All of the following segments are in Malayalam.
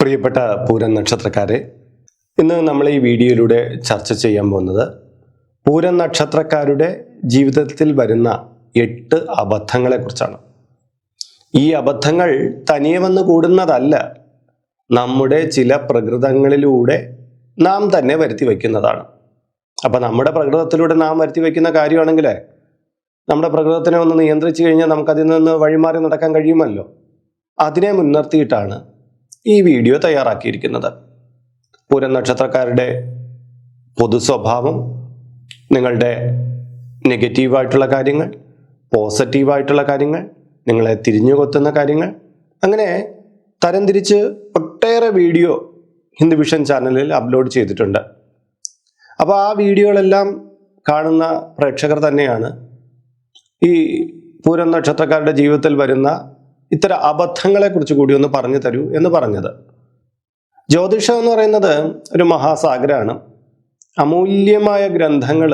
പ്രിയപ്പെട്ട പൂരം നക്ഷത്രക്കാരെ ഇന്ന് നമ്മൾ ഈ വീഡിയോയിലൂടെ ചർച്ച ചെയ്യാൻ പോകുന്നത് പൂരം നക്ഷത്രക്കാരുടെ ജീവിതത്തിൽ വരുന്ന എട്ട് അബദ്ധങ്ങളെക്കുറിച്ചാണ്. ഈ അബദ്ധങ്ങൾ തനിയെ വന്ന് കൂടുന്നതല്ല നമ്മുടെ ചില പ്രകൃതങ്ങളിലൂടെ നാം തന്നെ വരുത്തി വയ്ക്കുന്നതാണ്. അപ്പം നമ്മുടെ പ്രകൃതത്തിലൂടെ നാം വരുത്തി വയ്ക്കുന്ന കാര്യമാണെങ്കിൽ നമ്മുടെ പ്രകൃതത്തിനെ ഒന്ന് നിയന്ത്രിച്ചു കഴിഞ്ഞാൽ നമുക്കതിൽ നിന്ന് വഴിമാറി നടക്കാൻ കഴിയുമല്ലോ? അതിനെ മുൻനിർത്തിയിട്ടാണ് ഈ വീഡിയോ തയ്യാറാക്കിയിരിക്കുന്നത്. പൂരം നക്ഷത്രക്കാരുടെ പൊതു സ്വഭാവം നിങ്ങളുടെ നെഗറ്റീവായിട്ടുള്ള കാര്യങ്ങൾ പോസിറ്റീവായിട്ടുള്ള കാര്യങ്ങൾ നിങ്ങളെ തിരിഞ്ഞു കൊത്തുന്ന കാര്യങ്ങൾ. അങ്ങനെ തരംതിരിച്ച് ഒട്ടേറെ വീഡിയോ ഹിന്ദു വിഷൻ ചാനലിൽ അപ്ലോഡ് ചെയ്തിട്ടുണ്ട്. അപ്പോൾ ആ വീഡിയോകളെല്ലാം കാണുന്ന പ്രേക്ഷകർ തന്നെയാണ് ഈ പൂരം നക്ഷത്രക്കാരുടെ ജീവിതത്തിൽ വരുന്ന ഇത്തരം അബദ്ധങ്ങളെക്കുറിച്ച് കൂടി ഒന്ന് പറഞ്ഞു തരൂ എന്ന് പറഞ്ഞത്. ജ്യോതിഷം എന്ന് പറയുന്നത് ഒരു മഹാസാഗരമാണ് അമൂല്യമായ ഗ്രന്ഥങ്ങൾ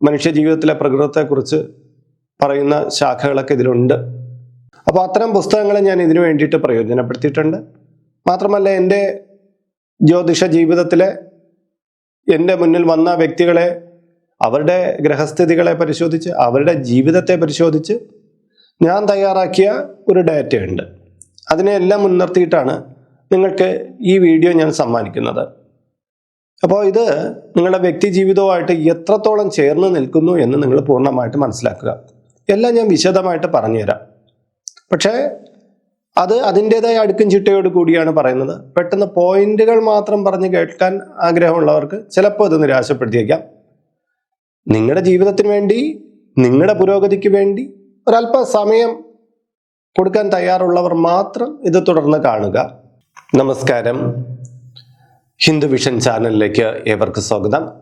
മനുഷ്യജീവിതത്തിലെ പ്രകൃതത്തെക്കുറിച്ച് പറയുന്ന ശാഖകളൊക്കെ ഇതിലുണ്ട്. അപ്പോൾ അത്തരം പുസ്തകങ്ങൾ ഞാൻ ഇതിനു വേണ്ടിയിട്ട് പ്രയോജനപ്പെടുത്തിയിട്ടുണ്ട്. മാത്രമല്ല എന്റെ ജ്യോതിഷ ജീവിതത്തിലെ എന്റെ മുന്നിൽ വന്ന വ്യക്തികളെ അവരുടെ ഗ്രഹസ്ഥിതികളെ പരിശോധിച്ച് അവരുടെ ജീവിതത്തെ പരിശോധിച്ച് ഞാൻ തയ്യാറാക്കിയ ഒരു ഡാറ്റയുണ്ട് അതിനെല്ലാം മുൻനിർത്തിയിട്ടാണ് നിങ്ങൾക്ക് ഈ വീഡിയോ ഞാൻ സമ്മാനിക്കുന്നത്. അപ്പോൾ ഇത് നിങ്ങളുടെ വ്യക്തി ജീവിതവുമായിട്ട് എത്രത്തോളം ചേർന്ന് നിൽക്കുന്നു എന്ന് നിങ്ങൾ പൂർണമായിട്ട് മനസ്സിലാക്കുക. എല്ലാം ഞാൻ വിശദമായിട്ട് പറഞ്ഞുതരാം. പക്ഷേ അത് അതിന്റെതായ അടുക്കും ചിട്ടയോട് കൂടിയാണ് പറയുന്നത്. പെട്ടെന്ന് പോയിന്റുകൾ മാത്രം പറഞ്ഞ് കേൾക്കാൻ ആഗ്രഹമുള്ളവർക്ക് ചിലപ്പോൾ ഇത് നിരാശപ്പെടുത്തിയേക്കാം. നിങ്ങളുടെ ജീവിതത്തിന് വേണ്ടി നിങ്ങളുടെ പുരോഗതിക്ക് വേണ്ടി ഒരല്പ സമയം കൊടുക്കാൻ തയ്യാറുള്ളവർ മാത്രം ഇത് തുടർന്ന് കാണുക. നമസ്കാരം. ഹിന്ദു വിഷൻ ചാനലിലേക്ക് ഏവർക്ക് സ്വാഗതം.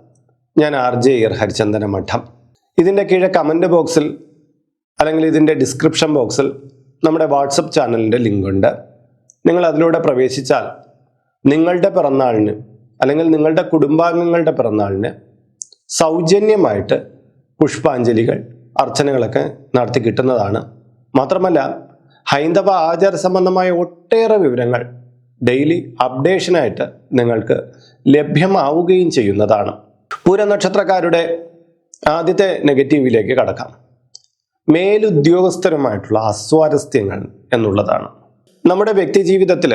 ഞാൻ ആർ ജെ ഇർ ഹരിചന്ദന മഠം. ഇതിന്റെ കീഴെ കമന്റ് ബോക്സിൽ അല്ലെങ്കിൽ ഇതിന്റെ ഡിസ്ക്രിപ്ഷൻ ബോക്സിൽ നമ്മുടെ വാട്സപ്പ് ചാനലിന്റെ ലിങ്ക് ഉണ്ട്. നിങ്ങൾ അതിലൂടെ പ്രവേശിച്ചാൽ നിങ്ങളുടെ പിറന്നാളിന് അല്ലെങ്കിൽ നിങ്ങളുടെ കുടുംബാംഗങ്ങളുടെ പിറന്നാളിന് സൗജന്യമായിട്ട് പുഷ്പാഞ്ജലികൾ അർച്ചനകളൊക്കെ നടത്തി കിട്ടുന്നതാണ്. മാത്രമല്ല ഹൈന്ദവ ആചാര സംബന്ധമായ ഒട്ടേറെ വിവരങ്ങൾ ഡെയിലി അപ്ഡേഷനായിട്ട് നിങ്ങൾക്ക് ലഭ്യമാവുകയും ചെയ്യുന്നതാണ്. പൂരനക്ഷത്രക്കാരുടെ ആദ്യത്തെ നെഗറ്റീവിലേക്ക് കടക്കാം. മേലുദ്യോഗസ്ഥരുമായിട്ടുള്ള അസ്വാരസ്യങ്ങൾ എന്നുള്ളതാണ്. നമ്മുടെ വ്യക്തി ജീവിതത്തിൽ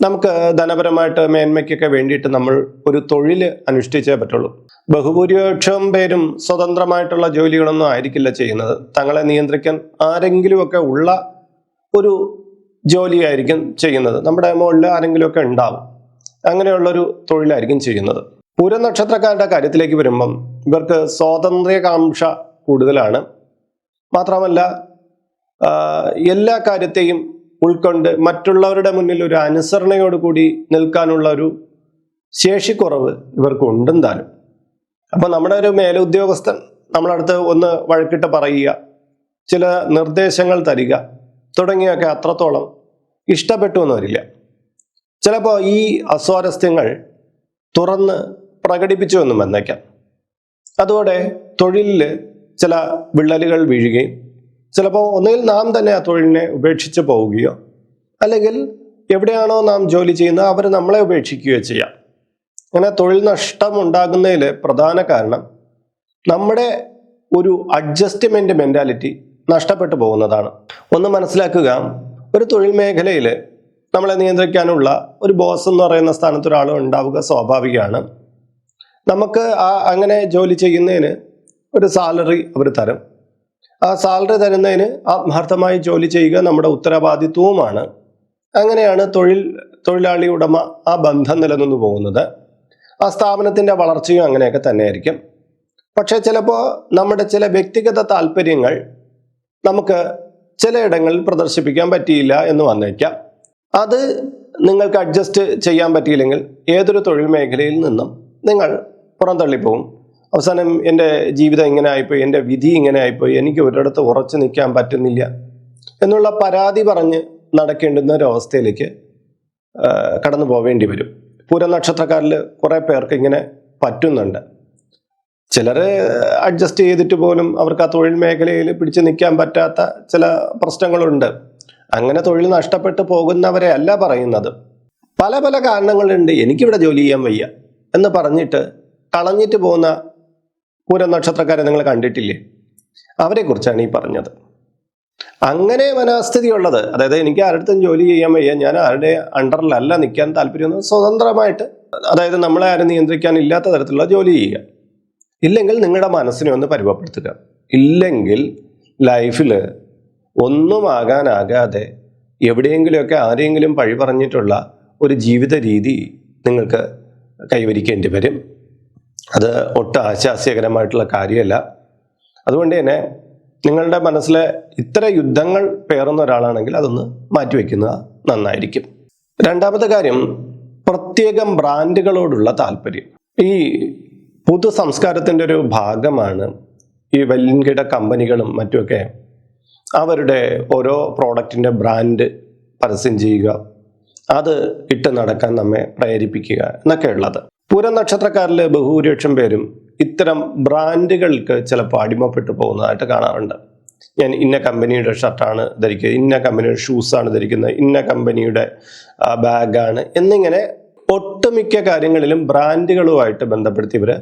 നമുക്ക് ധനപരമായിട്ട് മേന്മയ്ക്കൊക്കെ വേണ്ടിയിട്ട് നമ്മൾ ഒരു തൊഴിൽ അനുഷ്ഠിച്ചേ പറ്റുള്ളൂ. ബഹുഭൂരിപക്ഷം പേരും സ്വതന്ത്രമായിട്ടുള്ള ജോലികളൊന്നും ആയിരിക്കില്ല ചെയ്യുന്നത്. തങ്ങളെ നിയന്ത്രിക്കാൻ ആരെങ്കിലുമൊക്കെ ഉള്ള ഒരു ജോലിയായിരിക്കും ചെയ്യുന്നത്. നമ്മുടെ മുകളിൽ ആരെങ്കിലുമൊക്കെ ഉണ്ടാവും. അങ്ങനെയുള്ളൊരു തൊഴിലായിരിക്കും ചെയ്യുന്നത്. പൂരം നക്ഷത്രക്കാരുടെ കാര്യത്തിലേക്ക് വരുമ്പം ഇവർക്ക് സ്വാതന്ത്ര്യകാംക്ഷ കൂടുതലാണ്. മാത്രമല്ല എല്ലാ കാര്യത്തെയും ഉൾക്കൊണ്ട് മറ്റുള്ളവരുടെ മുന്നിൽ ഒരു അനുസരണയോട് കൂടി നിൽക്കാനുള്ള ഒരു ശേഷിക്കുറവ് ഇവർക്ക് ഉണ്ടും താനും അപ്പോൾ നമ്മുടെ ഒരു മേലെ മേലുദ്യോഗസ്ഥൻ നമ്മളടുത്ത് ഒന്ന് വഴക്കിട്ട് പറയുക ചില നിർദ്ദേശങ്ങൾ തരിക തുടങ്ങിയൊക്കെ അത്രത്തോളം ഇഷ്ടപ്പെട്ടു എന്ന് വരില്ല. ചിലപ്പോൾ ഈ അസ്വാരസ്യങ്ങൾ തുറന്ന് പ്രകടിപ്പിച്ചു എന്നും വന്നേക്കാം. അതോടെ തൊഴിലിൽ ചില വിള്ളലുകൾ വീഴുകയും ചിലപ്പോൾ ഒന്നുകിൽ നാം തന്നെ ആ തൊഴിലിനെ ഉപേക്ഷിച്ച് പോവുകയോ അല്ലെങ്കിൽ എവിടെയാണോ നാം ജോലി ചെയ്യുന്നത് അവർ നമ്മളെ ഉപേക്ഷിക്കുകയോ ചെയ്യാം. അങ്ങനെ തൊഴിൽ നഷ്ടം ഉണ്ടാകുന്നതിൽ പ്രധാന കാരണം നമ്മുടെ ഒരു അഡ്ജസ്റ്റ്മെന്റ് മെന്റാലിറ്റി നഷ്ടപ്പെട്ടു പോകുന്നതാണ്. ഒന്ന് മനസ്സിലാക്കുക ഒരു തൊഴിൽ മേഖലയിൽ നമ്മളെ നിയന്ത്രിക്കാനുള്ള ഒരു ബോസ് എന്ന് പറയുന്ന സ്ഥാനത്ത് ഒരാൾ ഉണ്ടാവുക സ്വാഭാവികമാണ്. നമുക്ക് ആ അങ്ങനെ ജോലി ചെയ്യുന്നതിന് ഒരു സാലറി അവർ തരും. ആ സാലറി തരുന്നതിന് ആത്മാർത്ഥമായി ജോലി ചെയ്യുക നമ്മുടെ ഉത്തരവാദിത്വവുമാണ്. അങ്ങനെയാണ് തൊഴിൽ തൊഴിലാളി ഉടമ ആ ബന്ധം നിലനിന്നു പോകുന്നത്. ആ സ്ഥാപനത്തിന്റെ വളർച്ചയും അങ്ങനെയൊക്കെ തന്നെയായിരിക്കും. പക്ഷേ ചിലപ്പോൾ നമ്മുടെ ചില വ്യക്തിഗത താല്പര്യങ്ങൾ നമുക്ക് ചിലയിടങ്ങളിൽ പ്രദർശിപ്പിക്കാൻ പറ്റിയില്ല എന്ന് വന്നേക്കാം. അത് നിങ്ങൾക്ക് അഡ്ജസ്റ്റ് ചെയ്യാൻ പറ്റിയില്ലെങ്കിൽ ഏതൊരു തൊഴിൽ മേഖലയിൽ നിന്നും നിങ്ങൾ പുറന്തള്ളിപ്പോവും അവസാനം എന്റെ ജീവിതം ഇങ്ങനെ ആയിപ്പോയി എന്റെ വിധി ഇങ്ങനെ ആയിപ്പോയി എനിക്ക് ഒരിടത്ത് ഉറച്ചു നിൽക്കാൻ പറ്റുന്നില്ല എന്നുള്ള പരാതി പറഞ്ഞ് നടക്കേണ്ടുന്ന ഒരവസ്ഥയിലേക്ക് കടന്നു പോവേണ്ടി വരും. പൂരം നക്ഷത്രക്കാരിൽ കുറേ പേർക്ക് ഇങ്ങനെ പറ്റുന്നുണ്ട്. ചിലർ അഡ്ജസ്റ്റ് ചെയ്തിട്ട് പോലും അവർക്ക് ആ തൊഴിൽ മേഖലയിൽ പിടിച്ചു നിൽക്കാൻ പറ്റാത്ത ചില പ്രശ്നങ്ങളുണ്ട്. അങ്ങനെ തൊഴിൽ നഷ്ടപ്പെട്ടു പോകുന്നവരെ അല്ല പറയുന്നത്. പല പല കാരണങ്ങളുണ്ട്. എനിക്കിവിടെ ജോലി ചെയ്യാൻ വയ്യ എന്ന് പറഞ്ഞിട്ട് കളഞ്ഞിട്ട് പോകുന്ന പൂര നക്ഷത്രക്കാരെ നിങ്ങൾ കണ്ടിട്ടില്ലേ? അവരെ കുറിച്ചാണ് ഈ പറഞ്ഞത്. അങ്ങനെ മനസ്ഥിതി ഉള്ളത് അതായത് എനിക്ക് ആരുടെടുത്തും ജോലി ചെയ്യാൻ വയ്യ ഞാൻ ആരുടെ അണ്ടറിലല്ല നിൽക്കാൻ താല്പര്യം സ്വതന്ത്രമായിട്ട് അതായത് നമ്മളെ ആരും നിയന്ത്രിക്കാൻ ഇല്ലാത്ത തരത്തിലുള്ള ജോലി ചെയ്യുക. ഇല്ലെങ്കിൽ നിങ്ങളുടെ മനസ്സിനെ ഒന്ന് പരിമപ്പെടുത്തുക. ഇല്ലെങ്കിൽ ലൈഫിൽ ഒന്നും ആകാനാകാതെ എവിടെയെങ്കിലുമൊക്കെ ആരെങ്കിലും പഴി പറഞ്ഞിട്ടുള്ള ഒരു ജീവിത രീതി നിങ്ങൾക്ക് കൈവരിക്കേണ്ടി വരും. അത് ഒട്ടും ആശാസ്യകരമായിട്ടുള്ള കാര്യമല്ല. അതുകൊണ്ട് തന്നെ നിങ്ങളുടെ മനസ്സിലെ ഇത്ര യുദ്ധങ്ങൾ പേറുന്ന ഒരാളാണെങ്കിൽ അതൊന്ന് മാറ്റിവെക്കുന്നത് നന്നായിരിക്കും. രണ്ടാമത്തെ കാര്യം പ്രത്യേകം ബ്രാൻഡുകളോടുള്ള താല്പര്യം. ഈ പുതു സംസ്കാരത്തിന്റെ ഒരു ഭാഗമാണ് ഈ വൻകിട കമ്പനികളും മറ്റുമൊക്കെ അവരുടെ ഓരോ പ്രോഡക്റ്റിന്റെ ബ്രാൻഡ് പരസ്യം ചെയ്യുക. അത് ഇട്ട് നടക്കാൻ നമ്മെ പ്രേരിപ്പിക്കുക എന്നൊക്കെ ഉള്ളത് പൂരം നക്ഷത്രക്കാരിൽ ബഹുഭൂരിപക്ഷം പേരും ഇത്തരം ബ്രാൻഡുകൾക്ക് ചിലപ്പോൾ അടിമപ്പെട്ടു പോകുന്നതായിട്ട് കാണാറുണ്ട്. ഞാൻ ഇന്ന കമ്പനിയുടെ ഷർട്ടാണ് ധരിക്കുക ഇന്ന കമ്പനിയുടെ ഷൂസാണ് ധരിക്കുന്നത് ഇന്ന കമ്പനിയുടെ ബാഗാണ് എന്നിങ്ങനെ ഒട്ടുമിക്ക കാര്യങ്ങളിലും ബ്രാൻഡുകളുമായിട്ട് ബന്ധപ്പെടുത്തി ഇവർ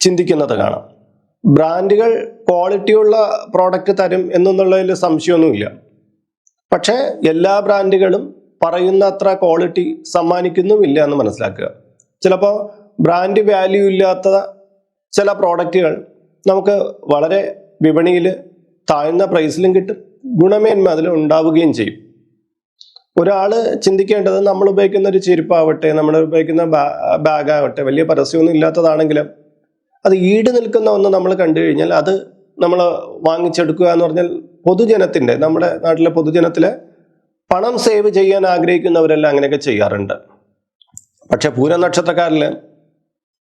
ചിന്തിക്കുന്നത് കാണാം. ബ്രാൻഡുകൾ ക്വാളിറ്റിയുള്ള പ്രോഡക്റ്റ് തരും എന്നുള്ളതിൽ സംശയമൊന്നുമില്ല. പക്ഷേ എല്ലാ ബ്രാൻഡുകളും പറയുന്ന അത്ര ക്വാളിറ്റി സമ്മാനിക്കുന്നുമില്ല എന്ന് മനസ്സിലാക്കുക. ചിലപ്പോൾ ബ്രാൻഡ് വാല്യൂ ഇല്ലാത്ത ചില പ്രോഡക്റ്റുകൾ നമുക്ക് വളരെ വിപണിയിൽ താഴ്ന്ന പ്രൈസിലും കിട്ടും ഗുണമേന്മ അതിൽ ഉണ്ടാവുകയും ചെയ്യും. ഒരാൾ ചിന്തിക്കേണ്ടത് നമ്മൾ ഉപയോഗിക്കുന്ന ഒരു ചെരുപ്പാവട്ടെ നമ്മൾ ഉപയോഗിക്കുന്ന ബാഗ് ആവട്ടെ വലിയ പരസ്യമൊന്നും ഇല്ലാത്തതാണെങ്കിലും അത് ഈട് നിൽക്കുന്ന ഒന്ന് നമ്മൾ കണ്ടു കഴിഞ്ഞാൽ അത് നമ്മൾ വാങ്ങിച്ചെടുക്കുക എന്ന് പറഞ്ഞാൽ പൊതുജനത്തിന്റെ നമ്മുടെ നാട്ടിലെ പൊതുജനത്തിലെ പണം സേവ് ചെയ്യാൻ ആഗ്രഹിക്കുന്നവരെല്ലാം അങ്ങനെയൊക്കെ ചെയ്യാറുണ്ട്. പക്ഷെ പൂര നക്ഷത്രക്കാരിൽ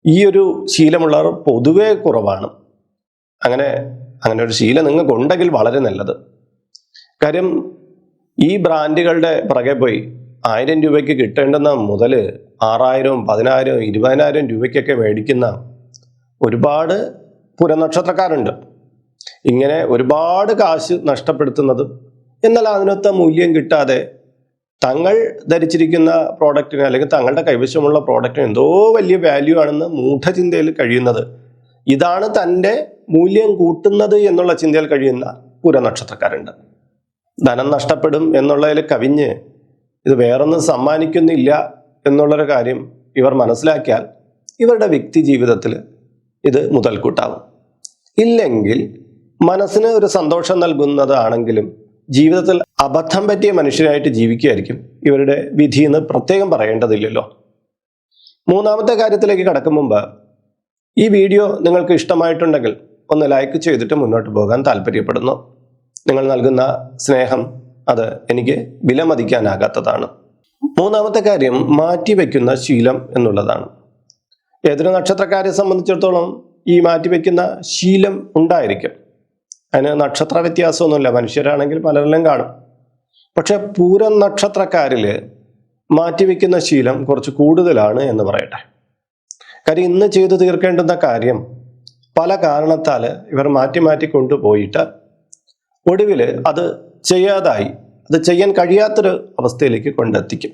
ഈ ഒരു ശീലമുള്ളവർ പൊതുവേ കുറവാണ്. അങ്ങനെ അങ്ങനെ ഒരു ശീലം നിങ്ങൾക്ക് ഉണ്ടെങ്കിൽ വളരെ നല്ലത്. കാര്യം ഈ ബ്രാൻഡുകളുടെ പുറകെ പോയി ആയിരം രൂപയ്ക്ക് കിട്ടേണ്ടുന്ന മുതൽ ആറായിരവും പതിനായിരവും ഇരുപതിനായിരം രൂപയ്ക്കൊക്കെ മേടിക്കുന്ന ഒരുപാട് പുരനക്ഷത്രക്കാരുണ്ട്. ഇങ്ങനെ ഒരുപാട് കാശ് നഷ്ടപ്പെടുത്തുന്നതും എന്നാൽ അതിനൊത്ത മൂല്യം കിട്ടാതെ തങ്ങൾ ധരിച്ചിരിക്കുന്ന പ്രോഡക്റ്റിന് അല്ലെങ്കിൽ തങ്ങളുടെ കൈവശമുള്ള പ്രോഡക്റ്റിന് എന്തോ വലിയ വാല്യൂ ആണെന്ന് മൂഢചിന്തയിൽ കഴിയുന്നത്. ഇതാണ് തന്റെ മൂല്യം കൂട്ടുന്നത് എന്നുള്ള ചിന്തയിൽ കഴിയുന്ന പുരനക്ഷത്രക്കാരുണ്ട് ധനം നഷ്ടപ്പെടും എന്നുള്ളതിൽ കവിഞ്ഞ് ഇത് വേറൊന്നും സമ്മാനിക്കുന്നില്ല എന്നുള്ളൊരു കാര്യം ഇവർ മനസ്സിലാക്കിയാൽ ഇവരുടെ വ്യക്തി ജീവിതത്തിൽ ഇത് മുതൽക്കൂട്ടാവും. ഇല്ലെങ്കിൽ മനസ്സിന് ഒരു സന്തോഷം നൽകുന്നതാണെങ്കിലും ജീവിതത്തിൽ അബദ്ധം പറ്റിയ മനുഷ്യരായിട്ട് ജീവിക്കുകയായിരിക്കും ഇവരുടെ വിധി എന്ന് പ്രത്യേകം പറയേണ്ടതില്ലല്ലോ. മൂന്നാമത്തെ കാര്യത്തിലേക്ക് കടക്കും മുമ്പ് ഈ വീഡിയോ നിങ്ങൾക്ക് ഇഷ്ടമായിട്ടുണ്ടെങ്കിൽ ഒന്ന് ലൈക്ക് ചെയ്തിട്ട് മുന്നോട്ട് പോകാൻ താല്പര്യപ്പെടുന്നു. നിങ്ങൾ നൽകുന്ന സ്നേഹം അത് എനിക്ക് വിലമതിക്കാനാകാത്തതാണ്. മൂന്നാമത്തെ കാര്യം മാറ്റിവെക്കുന്ന ശീലം എന്നുള്ളതാണ്. ഏതൊരു നക്ഷത്രക്കാരെ സംബന്ധിച്ചിടത്തോളം ഈ മാറ്റിവെക്കുന്ന ശീലം ഉണ്ടായിരിക്കും. അതിന് നക്ഷത്ര വ്യത്യാസമൊന്നുമില്ല. മനുഷ്യരാണെങ്കിൽ പലരിലും കാണും. പക്ഷെ പൂരം നക്ഷത്രക്കാരിൽ മാറ്റിവെക്കുന്ന ശീലം കുറച്ച് കൂടുതലാണ് എന്ന് പറയട്ടെ. കാര്യം ഇന്ന് ചെയ്തു തീർക്കേണ്ടുന്ന കാര്യം പല കാരണത്താൽ ഇവർ മാറ്റി മാറ്റി കൊണ്ടുപോയിട്ട് ഒടുവിൽ അത് ചെയ്യാതായി അത് ചെയ്യാൻ കഴിയാത്തൊരു അവസ്ഥയിലേക്ക് കൊണ്ടെത്തിക്കും.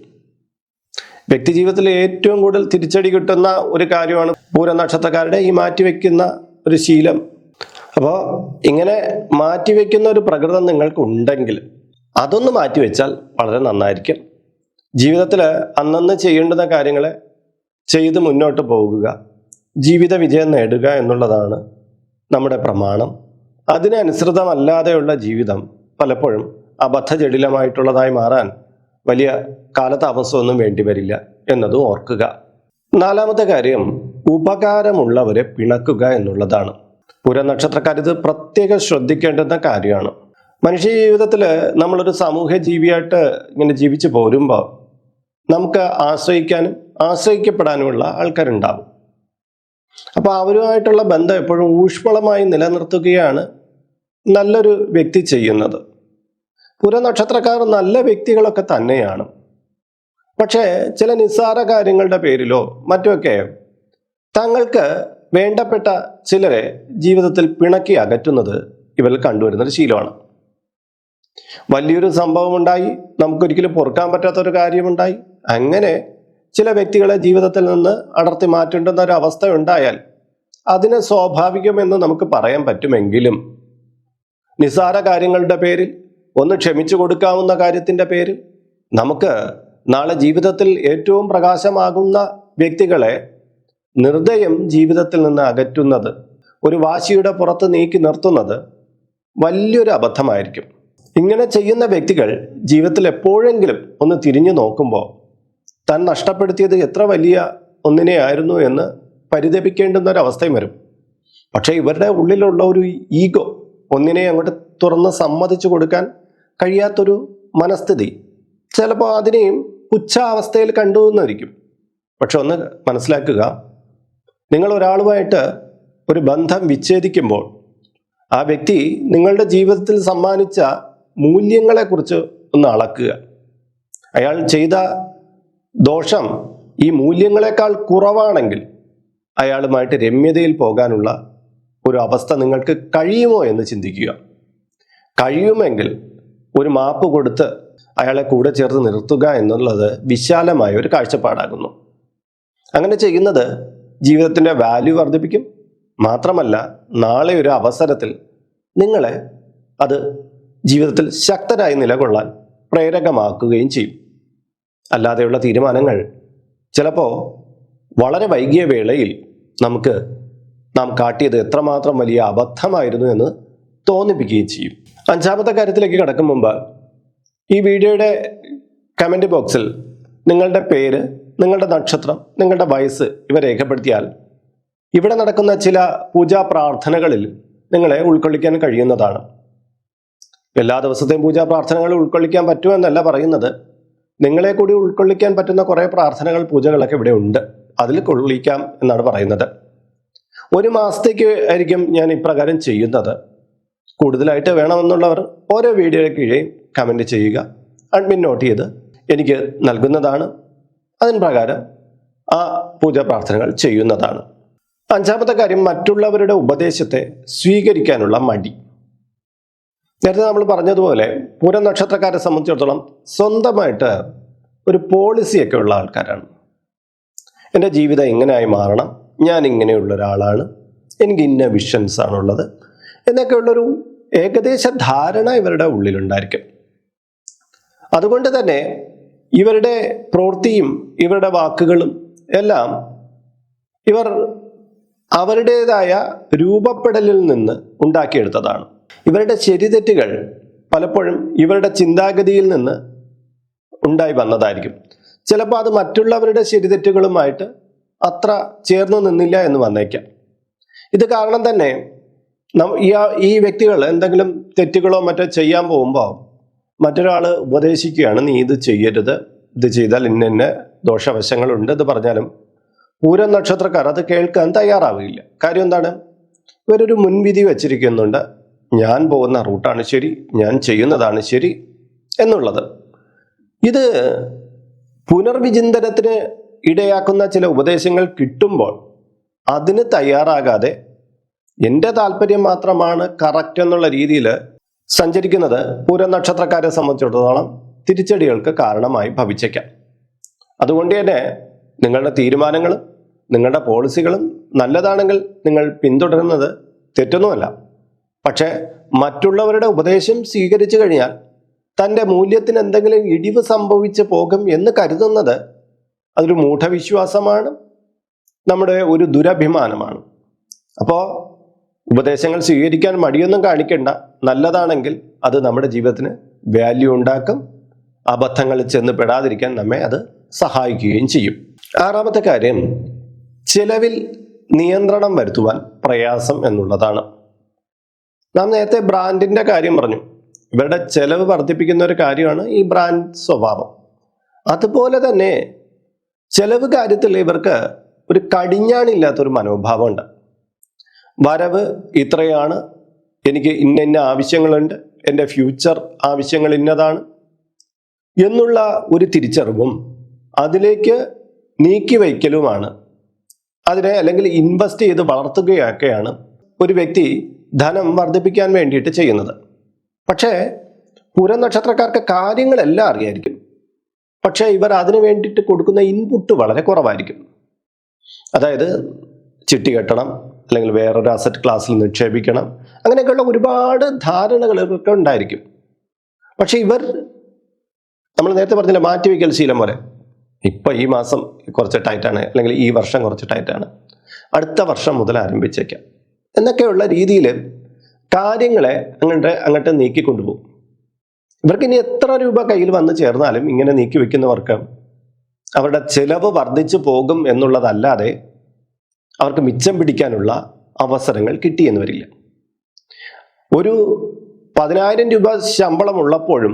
വ്യക്തി ജീവിതത്തിൽ ഏറ്റവും കൂടുതൽ തിരിച്ചടി കിട്ടുന്ന ഒരു കാര്യമാണ് പൂര നക്ഷത്രക്കാരുടെ ഈ മാറ്റിവെക്കുന്ന ഒരു ശീലം. അപ്പോൾ ഇങ്ങനെ മാറ്റിവെക്കുന്ന ഒരു പ്രകൃതം നിങ്ങൾക്ക് ഉണ്ടെങ്കിൽ അതൊന്ന് മാറ്റിവെച്ചാൽ വളരെ നന്നായിരിക്കും. ജീവിതത്തിൽ അന്നന്ന് ചെയ്യേണ്ടുന്ന കാര്യങ്ങളെ ചെയ്ത് മുന്നോട്ട് പോകുക ജീവിത വിജയം നേടുക എന്നുള്ളതാണ് നമ്മുടെ പ്രമാണം. അതിനനുസൃതമല്ലാതെയുള്ള ജീവിതം പലപ്പോഴും അബദ്ധജടിലമായിട്ടുള്ളതായി മാറാൻ വലിയ കാലതാമസമൊന്നും വേണ്ടിവരില്ല എന്നതും ഓർക്കുക. നാലാമത്തെ കാര്യം ഉപകാരമുള്ളവരെ പിണക്കുക എന്നുള്ളതാണ്. പുരനക്ഷത്രക്കാർ ഇത് പ്രത്യേകം ശ്രദ്ധിക്കേണ്ടുന്ന കാര്യമാണ്. മനുഷ്യ ജീവിതത്തിൽ നമ്മളൊരു സാമൂഹ്യ ജീവിയായിട്ട് ഇങ്ങനെ ജീവിച്ചു പോരുമ്പോൾ നമുക്ക് ആശ്രയിക്കാനും ആശ്രയിക്കപ്പെടാനുമുള്ള ആൾക്കാരുണ്ടാവും. അപ്പോൾ അവരുമായിട്ടുള്ള ബന്ധം എപ്പോഴും ഊഷ്മളമായി നിലനിർത്തുകയാണ് നല്ലൊരു വ്യക്തി ചെയ്യുന്നത്. പുരനക്ഷത്രക്കാർ നല്ല വ്യക്തികളൊക്കെ തന്നെയാണ്. പക്ഷേ ചില നിസ്സാര കാര്യങ്ങളുടെ പേരിലോ മറ്റുമൊക്കെ തങ്ങൾക്ക് വേണ്ടപ്പെട്ട ചിലരെ ജീവിതത്തിൽ പിണക്കി അകറ്റുന്നത് ഇവർ കണ്ടുവരുന്നൊരു ശീലമാണ്. വലിയൊരു സംഭവം ഉണ്ടായി നമുക്കൊരിക്കലും പൊറുക്കാൻ പറ്റാത്തൊരു കാര്യമുണ്ടായി. അങ്ങനെ ചില വ്യക്തികളെ ജീവിതത്തിൽ നിന്ന് അടർത്തി മാറ്റേണ്ടുന്ന ഒരു അവസ്ഥ ഉണ്ടായാൽ അതിന് സ്വാഭാവികമെന്ന് നമുക്ക് പറയാൻ പറ്റുമെങ്കിലും നിസ്സാര കാര്യങ്ങളുടെ പേരിൽ ഒന്ന് ക്ഷമിച്ചു കൊടുക്കാവുന്ന കാര്യത്തിന്റെ പേരിൽ നമുക്ക് നാളെ ജീവിതത്തിൽ ഏറ്റവും പ്രകാശമാകുന്ന വ്യക്തികളെ നിർദ്ദയം ജീവിതത്തിൽ നിന്ന് അകറ്റുന്നത് ഒരു വാശിയുടെ പുറത്ത് നീക്കി നിർത്തുന്നത് വലിയൊരു അബദ്ധമായിരിക്കും. ഇങ്ങനെ ചെയ്യുന്ന വ്യക്തികൾ ജീവിതത്തിൽ എപ്പോഴെങ്കിലും ഒന്ന് തിരിഞ്ഞു നോക്കുമ്പോൾ താൻ നഷ്ടപ്പെടുത്തിയത് എത്ര വലിയ ഒന്നിനെയായിരുന്നു എന്ന് പരിതപിക്കേണ്ടുന്ന ഒരു അവസ്ഥയും വരും. പക്ഷേ ഇവരുടെ ഉള്ളിലുള്ള ഒരു ഈഗോ ഒന്നിനെ അങ്ങോട്ട് തുറന്ന് സമ്മതിച്ചു കൊടുക്കാൻ കഴിയാത്തൊരു മനസ്ഥിതി ചിലപ്പോൾ അതിനെയും പുച്ഛാവസ്ഥയിൽ കണ്ടു എന്നായിരിക്കും പക്ഷെ ഒന്ന് മനസ്സിലാക്കുക നിങ്ങൾ ഒരാളുമായിട്ട് ഒരു ബന്ധം വിച്ഛേദിക്കുമ്പോൾ ആ വ്യക്തി നിങ്ങളുടെ ജീവിതത്തിൽ സമ്മാനിച്ച മൂല്യങ്ങളെക്കുറിച്ച് ഒന്ന് അളക്കുക. അയാൾ ചെയ്ത ദോഷം ഈ മൂല്യങ്ങളെക്കാൾ കുറവാണെങ്കിൽ അയാളുമായിട്ട് രമ്യതയിൽ പോകാനുള്ള ഒരു അവസ്ഥ നിങ്ങൾക്ക് കഴിയുമോ എന്ന് ചിന്തിക്കുക. കഴിയുമെങ്കിൽ ഒരു മാപ്പ് കൊടുത്ത് അയാളെ കൂടെ ചേർത്ത് നിർത്തുക എന്നുള്ളത് വിശാലമായ ഒരു കാഴ്ചപ്പാടാകുന്നു. അങ്ങനെ ചെയ്യുന്നത് ജീവിതത്തിന്റെ വാല്യൂ വർദ്ധിപ്പിക്കും. മാത്രമല്ല നാളെ ഒരു അവസരത്തിൽ നിങ്ങളെ അത് ജീവിതത്തിൽ ശക്തരായി നിലകൊള്ളാൻ പ്രേരകമാക്കുകയും ചെയ്യും. അല്ലാതെയുള്ള തീരുമാനങ്ങൾ ചിലപ്പോൾ വളരെ വൈകിയ വേളയിൽ നമുക്ക് നാം കാട്ടിയത് എത്രമാത്രം വലിയ അബദ്ധമായിരുന്നു എന്ന് തോന്നിപ്പിക്കുകയും ചെയ്യും. അഞ്ചാമത്തെ കാര്യത്തിലേക്ക് കടക്കും മുമ്പ് ഈ വീഡിയോയുടെ കമന്റ് ബോക്സിൽ നിങ്ങളുടെ പേര് നിങ്ങളുടെ നക്ഷത്രം നിങ്ങളുടെ വയസ്സ് ഇവ രേഖപ്പെടുത്തിയാൽ ഇവിടെ നടക്കുന്ന ചില പൂജാ പ്രാർത്ഥനകളിൽ നിങ്ങളെ ഉൾക്കൊള്ളിക്കാൻ കഴിയുന്നതാണ്. എല്ലാ ദിവസത്തെയും പൂജാ പ്രാർത്ഥനകൾ ഉൾക്കൊള്ളിക്കാൻ പറ്റുമെന്നല്ല പറയുന്നത്. നിങ്ങളെ കൂടി ഉൾക്കൊള്ളിക്കാൻ പറ്റുന്ന കുറേ പ്രാർത്ഥനകൾ പൂജകളൊക്കെ ഇവിടെ ഉണ്ട്. അതിൽ കൊള്ളിക്കാം എന്നാണ് പറയുന്നത്. ഒരു മാസത്തേക്ക് ആയിരിക്കും ഞാൻ ഇപ്രകാരം ചെയ്യുന്നത്. കൂടുതലായിട്ട് വേണമെന്നുള്ളവർ ഓരോ വീഡിയോയുടെ കീഴേ കമന്റ് ചെയ്യുക. അഡ്മിൻ നോട്ട് ചെയ്ത് എനിക്ക് നൽകുന്നതാണ്. അതിന് പ്രകാരം ആ പൂജാ പ്രാർത്ഥനകൾ ചെയ്യുന്നതാണ്. അഞ്ചാമത്തെ കാര്യം മറ്റുള്ളവരുടെ ഉപദേശത്തെ സ്വീകരിക്കാനുള്ള മടി. നേരത്തെ നമ്മൾ പറഞ്ഞതുപോലെ പൂരം നക്ഷത്രക്കാരെ സംബന്ധിച്ചിടത്തോളം സ്വന്തമായിട്ട് ഒരു പോളിസിയൊക്കെ ഉള്ള ആൾക്കാരാണ്. എന്റെ ജീവിതം ഇങ്ങനെയായി മാറണം. ഞാൻ ഇങ്ങനെയുള്ള ഒരാളാണ്. എനിക്ക് ഇന്ന വിഷൻസ് ആണുള്ളത്. എന്നൊക്കെയുള്ളൊരു ഏകദേശ ധാരണ ഇവരുടെ ഉള്ളിലുണ്ടായിരിക്കും. അതുകൊണ്ട് തന്നെ ഇവരുടെ പ്രവൃത്തിയും ഇവരുടെ വാക്കുകളും എല്ലാം ഇവർ അവരുടേതായ രൂപപ്പെടലിൽ നിന്ന് ഉണ്ടാക്കിയെടുത്തതാണ്. ഇവരുടെ ശരിതെറ്റുകൾ പലപ്പോഴും ഇവരുടെ ചിന്താഗതിയിൽ നിന്ന് ഉണ്ടായി വന്നതായിരിക്കും. ചിലപ്പോൾ അത് മറ്റുള്ളവരുടെ ശരിതെറ്റുകളുമായിട്ട് അത്ര ചേർന്ന് നിന്നില്ല എന്ന് വന്നേക്കാം. ഇത് കാരണം തന്നെ ഈ വ്യക്തികൾ എന്തെങ്കിലും തെറ്റുകളോ മറ്റോ ചെയ്യാൻ പോകുമ്പോൾ മറ്റൊരാൾ ഉപദേശിക്കുകയാണ് നീ ഇത് ചെയ്യരുത്. ഇത് ചെയ്താൽ ഇന്ന ഇന്ന ദോഷവശങ്ങളുണ്ട് എന്ന് പറഞ്ഞാലും പൂരം നക്ഷത്രക്കാർ അത് കേൾക്കാൻ തയ്യാറാവുകയില്ല കാര്യം എന്താണ്? ഇവരൊരു മുൻവിധി വച്ചിരിക്കുന്നുണ്ട്. ഞാൻ പോകുന്ന റൂട്ടാണ് ശരി ഞാൻ ചെയ്യുന്നതാണ് ശരി എന്നുള്ളത്. ഇത് പുനർവിചിന്തനത്തിന് ഇടയാക്കുന്ന ചില ഉപദേശങ്ങൾ കിട്ടുമ്പോൾ അതിന് തയ്യാറാകാതെ എന്റെ താല്പര്യം മാത്രമാണ് കറക്റ്റ് എന്നുള്ള രീതിയിൽ സഞ്ചരിക്കുന്നത് പൂരം നക്ഷത്രക്കാരെ സംബന്ധിച്ചിടത്തോളം തിരിച്ചടികൾക്ക് കാരണമായി ഭവിച്ചേക്കാം. അതുകൊണ്ട് തന്നെ നിങ്ങളുടെ തീരുമാനങ്ങളും നിങ്ങളുടെ പോളിസികളും നല്ലതാണെങ്കിൽ നിങ്ങൾ പിന്തുടരുന്നത് തെറ്റൊന്നുമല്ല. പക്ഷേ മറ്റുള്ളവരുടെ ഉപദേശം സ്വീകരിച്ചു കഴിഞ്ഞാൽ തന്റെ മൂല്യത്തിന് എന്തെങ്കിലും ഇടിവ് സംഭവിച്ചു പോകും എന്ന് കരുതുന്നത് അതൊരു മൂഢവിശ്വാസമാണ് നമ്മുടെ ഒരു ദുരഭിമാനമാണ്. അപ്പോൾ ഉപദേശങ്ങൾ സ്വീകരിക്കാൻ മടിയൊന്നും കാണിക്കേണ്ട. നല്ലതാണെങ്കിൽ അത് നമ്മുടെ ജീവിതത്തിന് വാല്യൂ ഉണ്ടാക്കും. അബദ്ധങ്ങളിൽ ചെന്ന് പെടാതിരിക്കാൻ നമ്മെ അത് സഹായിക്കുകയും ചെയ്യും. ആറാമത്തെ കാര്യം ചിലവിൽ നിയന്ത്രണം വരുത്തുവാൻ പ്രയാസം എന്നുള്ളതാണ്. നാം നേരത്തെ ബ്രാൻഡിന്റെ കാര്യം പറഞ്ഞു. ഇവരുടെ ചെലവ് വർദ്ധിപ്പിക്കുന്ന ഒരു കാര്യമാണ് ഈ ബ്രാൻഡ് സ്വഭാവം. അതുപോലെ തന്നെ ചെലവ് കാര്യത്തിൽ ഇവർക്ക് ഒരു കടിഞ്ഞാണില്ലാത്തൊരു മനോഭാവമുണ്ട് വരവ് ഇത്രയാണ്. എനിക്ക് ഇന്ന ഇന്ന ആവശ്യങ്ങളുണ്ട്. എന്റെ ഫ്യൂച്ചർ ആവശ്യങ്ങൾ ഇന്നതാണ്. എന്നുള്ള ഒരു തിരിച്ചറിവും അതിലേക്ക് നീക്കി വയ്ക്കലുമാണ്. അതിനെ അല്ലെങ്കിൽ ഇൻവെസ്റ്റ് ചെയ്ത് വളർത്തുകയൊക്കെയാണ് ഒരു വ്യക്തി ധനം വർദ്ധിപ്പിക്കാൻ വേണ്ടിയിട്ട് ചെയ്യുന്നത്. പക്ഷേ പൂരം നക്ഷത്രക്കാർക്ക് കാര്യങ്ങളെല്ലാം അറിയായിരിക്കും. പക്ഷേ ഇവർ അതിനു വേണ്ടിയിട്ട് കൊടുക്കുന്ന ഇൻപുട്ട് വളരെ കുറവായിരിക്കും. അതായത് ചിട്ടി കെട്ടണം അല്ലെങ്കിൽ വേറൊരു അസറ്റ് ക്ലാസ്സിൽ നിക്ഷേപിക്കണം അങ്ങനെയൊക്കെയുള്ള ഒരുപാട് ധാരണകൾ ഇവർക്ക് ഉണ്ടായിരിക്കും. പക്ഷെ ഇവർ നമ്മൾ നേരത്തെ പറഞ്ഞില്ല മാറ്റിവെക്കൽ ശീലം പോലെ. ഇപ്പം ഈ മാസം കുറച്ച് ടൈറ്റാണ് അല്ലെങ്കിൽ ഈ വർഷം കുറച്ച് ടൈറ്റാണ് അടുത്ത വർഷം മുതൽ ആരംഭിച്ചേക്കാം. എന്നൊക്കെയുള്ള രീതിയിൽ കാര്യങ്ങളെ അങ്ങോട്ട് അങ്ങോട്ട് നീക്കിക്കൊണ്ടുപോകും ഇവർക്ക് ഇനി എത്ര രൂപ കയ്യിൽ വന്നു ചേർന്നാലും ഇങ്ങനെ നീക്കി വെക്കുന്നവർക്ക് അവരുടെ ചെലവ് വർദ്ധിച്ചു പോകും എന്നുള്ളതല്ലാതെ അവർക്ക് മിച്ചം പിടിക്കാനുള്ള അവസരങ്ങൾ കിട്ടിയെന്ന് വരില്ല. ഒരു പതിനായിരം രൂപ ശമ്പളം ഉള്ളപ്പോഴും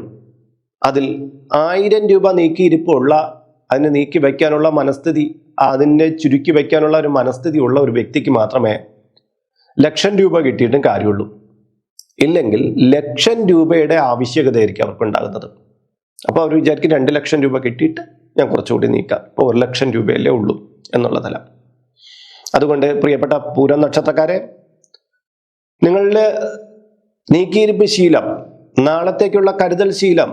അതിൽ ആയിരം രൂപ നീക്കിയിരിപ്പുള്ള അതിനെ നീക്കി വയ്ക്കാനുള്ള മനസ്ഥിതി അതിനെ ചുരുക്കി വയ്ക്കാനുള്ള ഒരു മനസ്ഥിതി ഉള്ള ഒരു വ്യക്തിക്ക് മാത്രമേ ലക്ഷം രൂപ കിട്ടിയിട്ടും കാര്യമുള്ളൂ. ഇല്ലെങ്കിൽ ലക്ഷം രൂപയുടെ ആവശ്യകതയായിരിക്കും അവർക്ക് ഉണ്ടാകുന്നത് അപ്പോൾ അവർ വിചാരിക്കും രണ്ട് ലക്ഷം രൂപ കിട്ടിയിട്ട് ഞാൻ കുറച്ചുകൂടി നീക്കാം. ഇപ്പോൾ ഒരു ലക്ഷം രൂപയല്ലേ ഉള്ളൂ എന്നുള്ള തല അതുകൊണ്ട് പ്രിയപ്പെട്ട പൂരം നക്ഷത്രക്കാരെ നിങ്ങളുടെ നീക്കിയിരിപ്പ് ശീലം നാളത്തേക്കുള്ള കരുതൽ ശീലം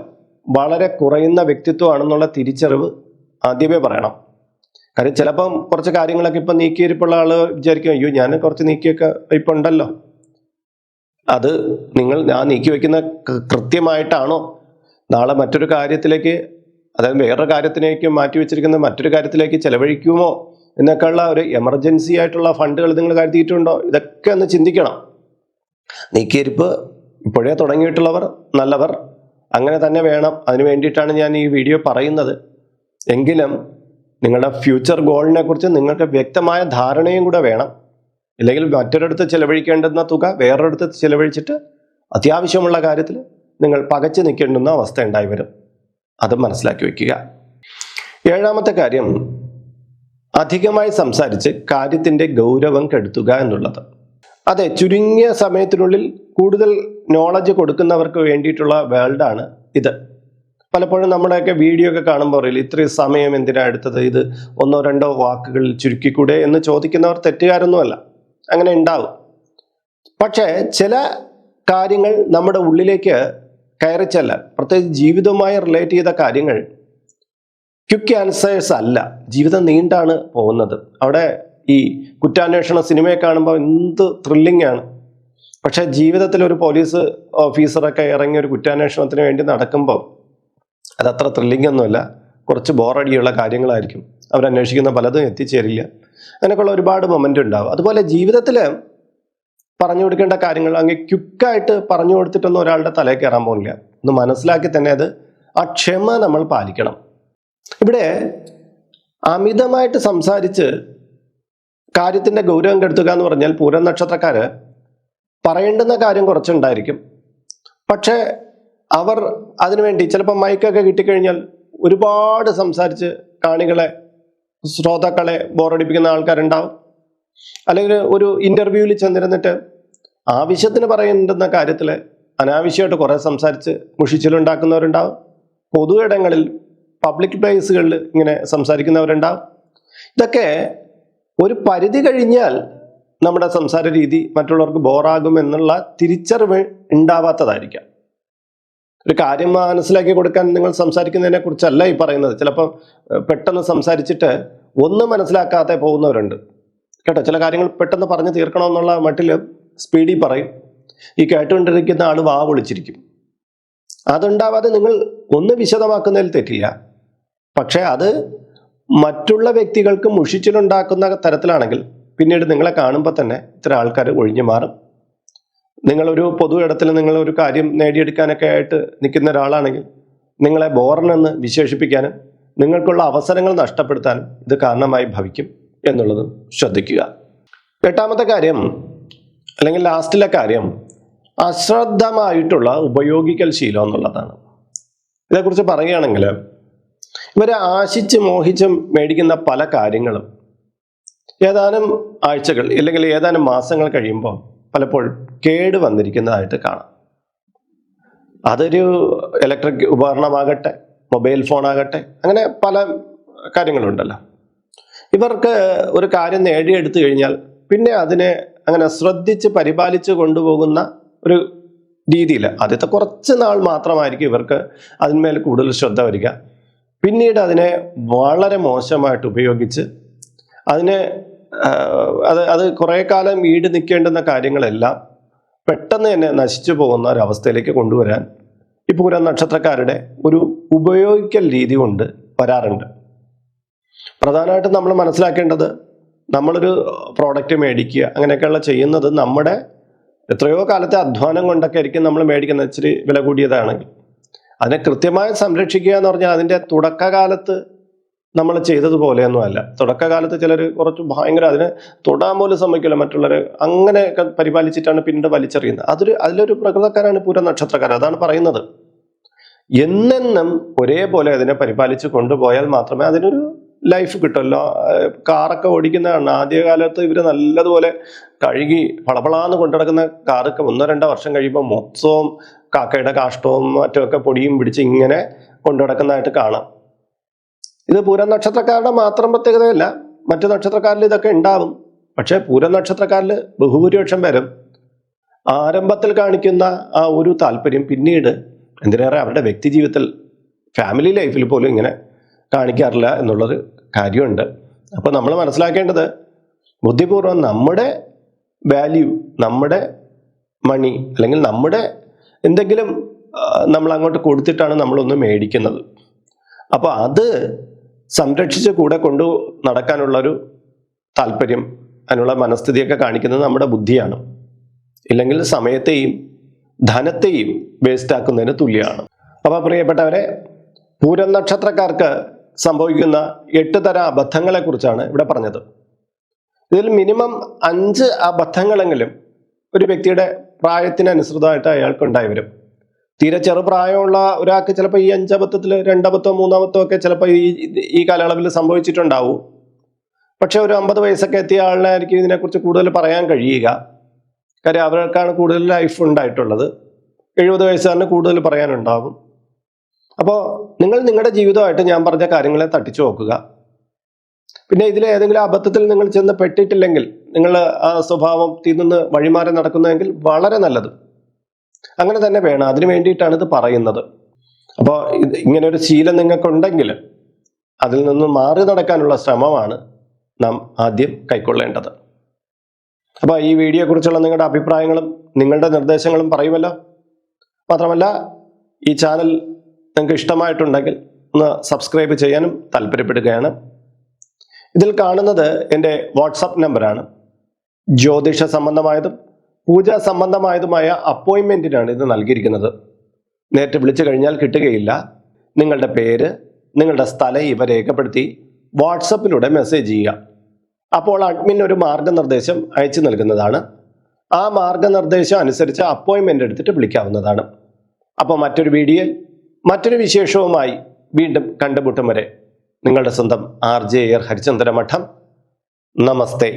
വളരെ കുറയുന്ന വ്യക്തിത്വമാണെന്നുള്ള തിരിച്ചറിവ് ആദ്യമേ പറയണം. കാര്യം ചിലപ്പം കുറച്ച് കാര്യങ്ങളൊക്കെ ഇപ്പം നീക്കിയിരിപ്പുള്ള ആൾ വിചാരിക്കും അയ്യോ ഞാൻ കുറച്ച് നീക്കിയൊക്കെ ഇപ്പം ഉണ്ടല്ലോ. അത് നിങ്ങൾ ഞാൻ നീക്കി വെക്കുന്ന കൃത്യമായിട്ടാണോ നാളെ മറ്റൊരു കാര്യത്തിലേക്ക് അതായത് വേറൊരു കാര്യത്തിലേക്ക് മാറ്റി വെച്ചിരിക്കുന്ന മറ്റൊരു കാര്യത്തിലേക്ക് ചെലവഴിക്കുമോ എന്നൊക്കെയുള്ള ഒരു എമർജൻസി ആയിട്ടുള്ള ഫണ്ടുകൾ നിങ്ങൾ കരുതിയിട്ടുണ്ടോ? ഇതൊക്കെ ഒന്ന് ചിന്തിക്കണം. നീക്കിയിരിപ്പ് ഇപ്പോഴേ തുടങ്ങിയിട്ടുള്ളവർ നല്ലവർ അങ്ങനെ തന്നെ വേണം. അതിനു വേണ്ടിയിട്ടാണ് ഞാൻ ഈ വീഡിയോ പറയുന്നത്. എങ്കിലും നിങ്ങളുടെ ഫ്യൂച്ചർ ഗോളിനെ കുറിച്ച് നിങ്ങൾക്ക് വ്യക്തമായ ധാരണയും കൂടെ വേണം. ഇല്ലെങ്കിൽ മറ്റൊരിടത്ത് ചിലവഴിക്കേണ്ടുന്ന തുക വേറൊരിടത്ത് ചിലവഴിച്ചിട്ട് അത്യാവശ്യമുള്ള കാര്യത്തിൽ നിങ്ങൾ പകച്ചു നിൽക്കേണ്ടുന്ന അവസ്ഥ ഉണ്ടായി വരും. അത് മനസ്സിലാക്കി വയ്ക്കുക. ഏഴാമത്തെ കാര്യം അധികമായി സംസാരിച്ച് കാര്യത്തിന്റെ ഗൗരവം കെടുത്തുക എന്നുള്ളത്. അതെ ചുരുങ്ങിയ സമയത്തിനുള്ളിൽ കൂടുതൽ നോളജ് കൊടുക്കുന്നവർക്ക് വേണ്ടിയിട്ടുള്ള വേൾഡാണ് ഇത്. പലപ്പോഴും നമ്മുടെയൊക്കെ വീഡിയോ ഒക്കെ കാണുമ്പോൾ അറിയില്ല ഇത്രയും സമയം എന്തിനാ എടുത്തത്? ഇത് ഒന്നോ രണ്ടോ വാക്കുകളിൽ ചുരുക്കിക്കൂടെ എന്ന് ചോദിക്കുന്നവർ തെറ്റുകാരൊന്നുമല്ല. അങ്ങനെ ഉണ്ടാവും. പക്ഷേ ചില കാര്യങ്ങൾ നമ്മുടെ ഉള്ളിലേക്ക് കയറി ചെല്ലാൻ പ്രത്യേകിച്ച് ജീവിതവുമായി റിലേറ്റ് ചെയ്ത കാര്യങ്ങൾ ക്വിക്ക് ആൻസേഴ്സ് അല്ല. ജീവിതം നീണ്ടാണ് പോകുന്നത്. അവിടെ ഈ കുറ്റാന്വേഷണ സിനിമയെ കാണുമ്പോൾ എന്ത് ത്രില്ലിംഗ് ആണ്. പക്ഷേ ജീവിതത്തിൽ ഒരു പോലീസ് ഓഫീസറൊക്കെ ഇറങ്ങി ഒരു കുറ്റാന്വേഷണത്തിന് വേണ്ടി നടക്കുമ്പോൾ അതത്ര ത്രില്ലിംഗ് ഒന്നുമല്ല കുറച്ച് ബോറടിയുള്ള കാര്യങ്ങളായിരിക്കും. അവരന്വേഷിക്കുന്ന പലതും എത്തിച്ചേരില്ല. അങ്ങനെയൊക്കെയുള്ള ഒരുപാട് മൊമെന്റ് ഉണ്ടാവും. അതുപോലെ ജീവിതത്തിൽ പറഞ്ഞു കൊടുക്കേണ്ട കാര്യങ്ങൾ അങ്ങ് ക്യുക്കായിട്ട് പറഞ്ഞു കൊടുത്തിട്ടൊന്നും ഒരാളുടെ തലയിൽ കയറാൻ പോകുന്നില്ല. ഒന്ന് മനസ്സിലാക്കി തന്നെ അത് ആ ക്ഷമ നമ്മൾ പാലിക്കണം. ഇവിടെ അമിതമായിട്ട് സംസാരിച്ച് കാര്യത്തിന്റെ ഗൗരവം കെടുത്തുക എന്ന് പറഞ്ഞാൽ പൂരം നക്ഷത്രക്കാർ പറയേണ്ടുന്ന കാര്യം കുറച്ചുണ്ടായിരിക്കും. പക്ഷേ അവർ അതിനുവേണ്ടി ചിലപ്പോൾ മൈക്കൊക്കെ കിട്ടിക്കഴിഞ്ഞാൽ ഒരുപാട് സംസാരിച്ച് കാണികളെ ശ്രോതാക്കളെ ബോറടിപ്പിക്കുന്ന ആൾക്കാരുണ്ടാവും. അല്ലെങ്കിൽ ഒരു ഇന്റർവ്യൂവിൽ ചെന്നിരുന്നിട്ട് ആവശ്യത്തിന് പറയേണ്ടുന്ന കാര്യത്തിൽ അനാവശ്യമായിട്ട് കുറേ സംസാരിച്ച് മുഷിച്ചിലുണ്ടാക്കുന്നവരുണ്ടാവും. പൊതു ഇടങ്ങളിൽ പബ്ലിക് പ്ലേസുകളിൽ ഇങ്ങനെ സംസാരിക്കുന്നവരുണ്ടാവും. ഇതൊക്കെ ഒരു പരിധി കഴിഞ്ഞാൽ നമ്മുടെ സംസാര രീതി മറ്റുള്ളവർക്ക് ബോറാകും എന്നുള്ള തിരിച്ചറിവ് ഉണ്ടാവാത്തതായിരിക്കാം. ഒരു കാര്യം മനസ്സിലാക്കി കൊടുക്കാൻ നിങ്ങൾ സംസാരിക്കുന്നതിനെ കുറിച്ചല്ല ഈ പറയുന്നത്. ചിലപ്പോൾ പെട്ടെന്ന് സംസാരിച്ചിട്ട് ഒന്നും മനസ്സിലാക്കാതെ പോകുന്നവരുണ്ട്. കേട്ടോ? ചില കാര്യങ്ങൾ പെട്ടെന്ന് പറഞ്ഞ് തീർക്കണമെന്നുള്ള മട്ടിൽ സ്പീഡിൽ പറയും. ഈ കേട്ടുകൊണ്ടിരിക്കുന്ന ആൾ വാ വിളിച്ചിരിക്കും. അതുണ്ടാവാതെ നിങ്ങൾ ഒന്ന് വിശദമാക്കുന്നതിൽ തെറ്റില്ല. പക്ഷേ അത് മറ്റുള്ള വ്യക്തികൾക്ക് മുഷിച്ചിലുണ്ടാക്കുന്ന തരത്തിലാണെങ്കിൽ പിന്നീട് നിങ്ങളെ കാണുമ്പോൾ തന്നെ ഇത്ര ആൾക്കാർ ഒഴിഞ്ഞു മാറും. നിങ്ങളൊരു പൊതു ഇടത്തിൽ നിങ്ങൾ ഒരു കാര്യം നേടിയെടുക്കാനൊക്കെ ആയിട്ട് നിൽക്കുന്ന ഒരാളാണെങ്കിൽ നിങ്ങളെ ബോറനെന്ന് വിശേഷിപ്പിക്കാനും നിങ്ങൾക്കുള്ള അവസരങ്ങൾ നഷ്ടപ്പെടുത്താനും ഇത് കാരണമായി ഭവിക്കും എന്നുള്ളത് ശ്രദ്ധിക്കുക. എട്ടാമത്തെ കാര്യം അല്ലെങ്കിൽ ലാസ്റ്റിലെ കാര്യം അശ്രദ്ധമായിട്ടുള്ള ഉപയോഗിക്കൽ ശീലം എന്നുള്ളതാണ്. ഇതേക്കുറിച്ച് പറയുകയാണെങ്കിൽ ഇവരെ ആശിച്ച് മോഹിച്ച് മേടിക്കുന്ന പല കാര്യങ്ങളും ഏതാനും ആഴ്ചകൾ അല്ലെങ്കിൽ ഏതാനും മാസങ്ങൾ കഴിയുമ്പോൾ പലപ്പോഴും കേട് വന്നിരിക്കുന്നതായിട്ട് കാണാം. അതൊരു ഇലക്ട്രിക് ഉപകരണമാകട്ടെ മൊബൈൽ ഫോണാകട്ടെ അങ്ങനെ പല കാര്യങ്ങളുണ്ടല്ലോ. ഇവർക്ക് ഒരു കാര്യം നേടിയെടുത്തു കഴിഞ്ഞാൽ പിന്നെ അതിനെ അങ്ങനെ ശ്രദ്ധിച്ച് പരിപാലിച്ച് കൊണ്ടുപോകുന്ന ഒരു രീതിയിൽ ആദ്യത്തെ കുറച്ച് നാൾ മാത്രമായിരിക്കും ഇവർക്ക് അതിന്മേൽ കൂടുതൽ ശ്രദ്ധ വരിക. പിന്നീട് അതിനെ വളരെ മോശമായിട്ട് ഉപയോഗിച്ച് അതിനെ അത് അത് കുറേ കാലം ഈട് നിൽക്കേണ്ടുന്ന കാര്യങ്ങളെല്ലാം പെട്ടെന്ന് തന്നെ നശിച്ചു പോകുന്ന ഒരവസ്ഥയിലേക്ക് കൊണ്ടുവരാൻ ഈ പൂരം നക്ഷത്രക്കാരുടെ ഒരു ഉപയോഗിക്കൽ രീതി കൊണ്ട് വരാറുണ്ട്. പ്രധാനമായിട്ടും നമ്മൾ മനസ്സിലാക്കേണ്ടത് നമ്മളൊരു പ്രോഡക്റ്റ് മേടിക്കുക അങ്ങനെയൊക്കെയുള്ള ചെയ്യുന്നത് നമ്മുടെ എത്രയോ കാലത്തെ അധ്വാനം കൊണ്ടൊക്കെ ആയിരിക്കും നമ്മൾ മേടിക്കുന്ന ഇച്ചിരി വില കൂടിയതാണെങ്കിൽ. അതിനെ കൃത്യമായി സംരക്ഷിക്കുക എന്ന് പറഞ്ഞാൽ അതിന്റെ തുടക്കകാലത്ത് നമ്മൾ ചെയ്തതുപോലെയൊന്നും അല്ല തുടക്കകാലത്ത് ചിലർ കുറച്ച് ഭയങ്കര അതിനെ തൊടാൻ പോലും സമ്മതിക്കില്ല മറ്റുള്ളവർ അങ്ങനെയൊക്കെ പരിപാലിച്ചിട്ടാണ് പിന്നീട് വലിച്ചെറിയുന്നത്. അതൊരു അതിലൊരു പ്രകൃതക്കാരാണ് പൂര നക്ഷത്രക്കാരൻ അതാണ് പറയുന്നത്. എന്നെന്നും ഒരേപോലെ അതിനെ പരിപാലിച്ച് കൊണ്ടുപോയാൽ മാത്രമേ അതിനൊരു ലൈഫ് കിട്ടുമല്ലോ കാറൊക്കെ ഓടിക്കുന്നതാണ്. ആദ്യകാലത്ത് ഇവർ നല്ലതുപോലെ കഴുകി പളപളാന്ന് കൊണ്ടുനടക്കുന്ന കാറൊക്കെ ഒന്നോ രണ്ടോ വർഷം കഴിയുമ്പോൾ മൊത്തവും കാക്കയുടെ കാഷ്ടവും മറ്റുമൊക്കെ പൊടിയും പിടിച്ച് ഇങ്ങനെ കൊണ്ടുനടക്കുന്നതായിട്ട് കാണാം. ഇത് പൂരം നക്ഷത്രക്കാരുടെ മാത്രം പ്രത്യേകതയല്ല മറ്റു നക്ഷത്രക്കാരിൽ ഇതൊക്കെ ഉണ്ടാവും. പക്ഷേ പൂരം നക്ഷത്രക്കാരിൽ ബഹുഭൂരിപക്ഷം വരും ആരംഭത്തിൽ കാണിക്കുന്ന ആ ഒരു താല്പര്യം പിന്നീട് എന്തിനേറെ അവരുടെ വ്യക്തി ജീവിതത്തിൽ ഫാമിലി ലൈഫിൽ പോലും ഇങ്ങനെ കാണിക്കാറില്ല എന്നുള്ളൊരു കാര്യമുണ്ട്. അപ്പോൾ നമ്മൾ മനസ്സിലാക്കേണ്ടത് ബുദ്ധിപൂർവം നമ്മുടെ വാല്യൂ നമ്മുടെ മണി അല്ലെങ്കിൽ നമ്മുടെ എന്തെങ്കിലും നമ്മൾ അങ്ങോട്ട് കൊടുത്തിട്ടാണ് നമ്മളൊന്ന് മേടിക്കുന്നത്. അപ്പോൾ അത് സംരക്ഷിച്ച് കൂടെ കൊണ്ടു നടക്കാനുള്ളൊരു താല്പര്യം അതിനുള്ള മനസ്ഥിതിയൊക്കെ കാണിക്കുന്നത് നമ്മുടെ ബുദ്ധിയാണ്. ഇല്ലെങ്കിൽ സമയത്തെയും ധനത്തെയും വേസ്റ്റ് ആക്കുന്നതിന് തുല്യമാണ്. അപ്പോൾ പ്രിയപ്പെട്ടവരെ പൂരം നക്ഷത്രക്കാർക്ക് സംഭവിക്കുന്ന എട്ട് തരം അബദ്ധങ്ങളെക്കുറിച്ചാണ് ഇവിടെ പറഞ്ഞത്. ഇതിൽ മിനിമം അഞ്ച് അബദ്ധങ്ങളെങ്കിലും ഒരു വ്യക്തിയുടെ പ്രായത്തിനനുസൃതമായിട്ട് അയാൾക്ക് ഉണ്ടായി വരും. തീരെ ചെറുപ്രായമുള്ള ഒരാൾക്ക് ചിലപ്പോൾ ഈ അഞ്ചബദ്ധത്തിൽ രണ്ടബദ്ധോ മൂന്നാമത്തോ ഒക്കെ ചിലപ്പോൾ ഈ ഈ കാലയളവിൽ സംഭവിച്ചിട്ടുണ്ടാവും. പക്ഷെ ഒരു അമ്പത് വയസ്സൊക്കെ എത്തിയ ആളിനായിരിക്കും ഇതിനെക്കുറിച്ച് കൂടുതൽ പറയാൻ കഴിയുക. കാര്യം അവർക്കാണ് കൂടുതൽ ലൈഫ് ഉണ്ടായിട്ടുള്ളത്. എഴുപത് വയസ്സുകാരന് കൂടുതൽ പറയാനുണ്ടാവും. അപ്പോൾ നിങ്ങൾ നിങ്ങളുടെ ജീവിതമായിട്ട് ഞാൻ പറഞ്ഞ കാര്യങ്ങളെ തട്ടിച്ചു നോക്കുക. പിന്നെ ഇതിൽ ഏതെങ്കിലും അബദ്ധത്തിൽ നിങ്ങൾ ചെന്ന് പെട്ടിട്ടില്ലെങ്കിൽ നിങ്ങൾ ആ സ്വഭാവം നിന്ന് വഴിമാറി നടക്കുന്നതെങ്കിൽ വളരെ നല്ലത്. അങ്ങനെ തന്നെ വേണം. അതിനു വേണ്ടിയിട്ടാണ് ഇത് പറയുന്നത്. അപ്പോൾ ഇങ്ങനെ ഒരു ശീലം നിങ്ങൾക്കുണ്ടെങ്കിൽ അതിൽ നിന്ന് മാറി നടക്കാനുള്ള ശ്രമമാണ് നാം ആദ്യം കൈക്കൊള്ളേണ്ടത്. അപ്പോൾ ഈ വീഡിയോയെക്കുറിച്ചുള്ള നിങ്ങളുടെ അഭിപ്രായങ്ങളും നിങ്ങളുടെ നിർദ്ദേശങ്ങളും പറയുമല്ലോ. മാത്രമല്ല ഈ ചാനൽ നിങ്ങൾക്ക് ഇഷ്ടമായിട്ടുണ്ടെങ്കിൽ ഒന്ന് സബ്സ്ക്രൈബ് ചെയ്യാനും താല്പര്യപ്പെടുകയാണ്. ഇതിൽ കാണുന്നത് എന്റെ വാട്സപ്പ് നമ്പറാണ്. ജ്യോതിഷ സംബന്ധമായതും പൂജാ സംബന്ധമായതുമായ അപ്പോയിൻമെന്റിനാണ് ഇത് നൽകിയിരിക്കുന്നത്. നേരിട്ട് വിളിച്ചു കഴിഞ്ഞാൽ കിട്ടുകയില്ല. നിങ്ങളുടെ പേര് നിങ്ങളുടെ സ്ഥലം ഇവ രേഖപ്പെടുത്തി വാട്സപ്പിലൂടെ മെസ്സേജ് ചെയ്യുക. അപ്പോൾ അഡ്മിൻ ഒരു മാർഗനിർദ്ദേശം അയച്ചു നൽകുന്നതാണ്. ആ മാർഗനിർദ്ദേശം അനുസരിച്ച് അപ്പോയിൻമെന്റ് എടുത്തിട്ട് വിളിക്കാവുന്നതാണ്. അപ്പോൾ മറ്റൊരു വീഡിയോയിൽ മറ്റൊരു വിശേഷവുമായി വീണ്ടും കണ്ടുമുട്ടും വരെ. നിങ്ങളുടെ സ്വന്തം ആർ ജെ എയർ ഹരിചന്ദ്ര മഠം നമസ്തേ.